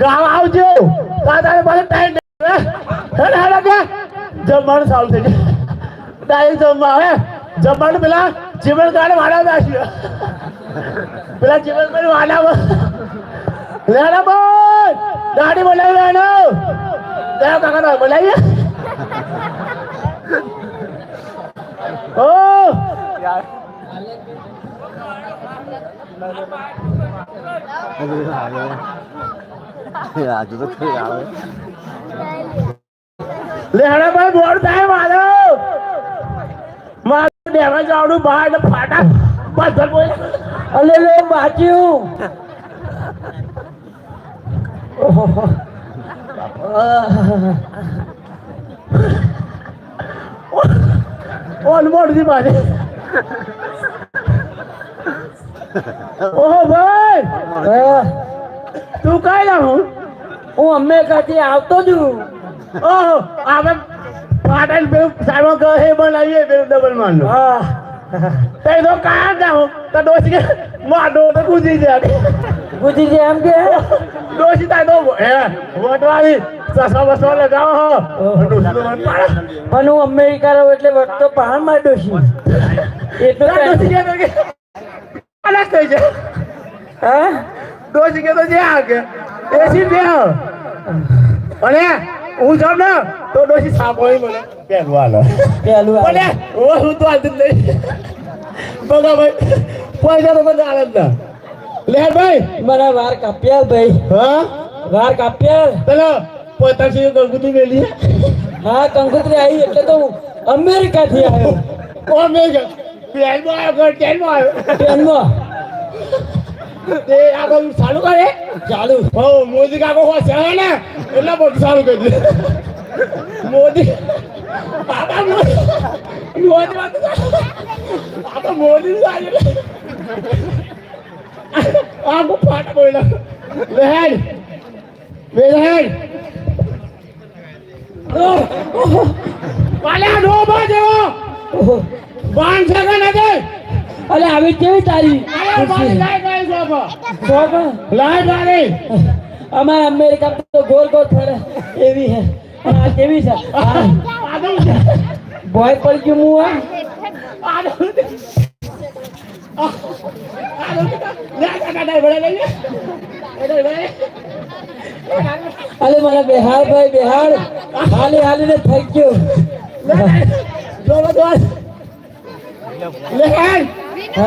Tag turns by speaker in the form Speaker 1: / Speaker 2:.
Speaker 1: ગામ આવજો. તારે પાસે ટાઈમ હેડ હેડ કે? જમવાનું સારું થઈ જાય ડાયરેક્ટ જમવા, હે? જમવાનું પેલા જીવન કાઢે વાડા નાખ્યું પેલા જીવન કાઢે વાડા લેડા બોલ દાઢી બોલાવી લેનો દયા કાકા બોલાવીએ ઓ!
Speaker 2: રાજુ તો આવે.
Speaker 1: લેડા ભાઈ બોર થાય મારો મારું ડેમેજ આવડું બહાર ફાટા પાછળ બોલ અલે લે બાજ્યું ઓલમોડથી બાજે. ઓહો ભાઈ. તું કઈ ના હું હું અમે કાથી આવતો છું. ઓહો આપણે પાટણ બે સાહેબ કહે હે બનાવીએ બે ડબલ મારનો હા. તે તો કાં જાઉં તો ડોસી માડો તો ગુજી જાય. ગુજી જાય એમ કે? ડોસી તા તો હે વટવાળી સસા બસવા લગાવો હો. ડોસી
Speaker 3: પણ હું અમેરિકા રહું એટલે વટતો પહાડમાં ડોશી. એટલું
Speaker 1: ડોસી
Speaker 3: કઈ-
Speaker 1: કે અલગ થઈ જાય.
Speaker 3: હા?
Speaker 1: ડોસી કે તો જ્યાં કે? એસી ત્યાં અને હું જાઉં ને તો ડોસી સાંભળી મને. પહેલું હાલો. પહેલું
Speaker 3: આવે.
Speaker 1: ઓ હું તો આનંદ નહીં. બગા ભાઈ પૈસા તો બધા આનંદ ના. લે ભાઈ.
Speaker 3: મારા વાર કાપ્યા ભાઈ.
Speaker 1: હા?
Speaker 3: વાર કાપ્યા
Speaker 1: ચલો પોતાની ગંગુતી મેલી.
Speaker 3: હા કંકુતરી આવી એટલે તો અમેરિકા થી આવ્યો.
Speaker 1: અમેરિકા મેં ટ્રેનમાં આવ્યો ટ્રેનમાં આવ્યો.
Speaker 3: ટ્રેનમાં.
Speaker 1: તે આગળ ચાલુ કરે?
Speaker 3: ચાલુ.
Speaker 1: હો મોદી કાકો હો હે ને? એટલે બધું ચાલુ કરી દે. મોદી બાબા મોદી મોદી બાબા મોદી ચાલે આગો ફાટ બોલા લેહેડ લેહેડ પાલ્યા નો બાજો છે કે નથી?
Speaker 3: અલે આવી કેવી તારી?
Speaker 1: લાઈટ ગાડી
Speaker 3: અમારા અમેરિકા તો ગોલ ગોલ ફરે. એવી હે. આ કેવી છે? બોય પર ગયું હું? આ
Speaker 1: ભલે લઈ લે. ભાઈ
Speaker 3: ભાઈ બેહાડ. હાલી હાલીને થઈ ગયું.
Speaker 1: લે જો બસ લે Ah.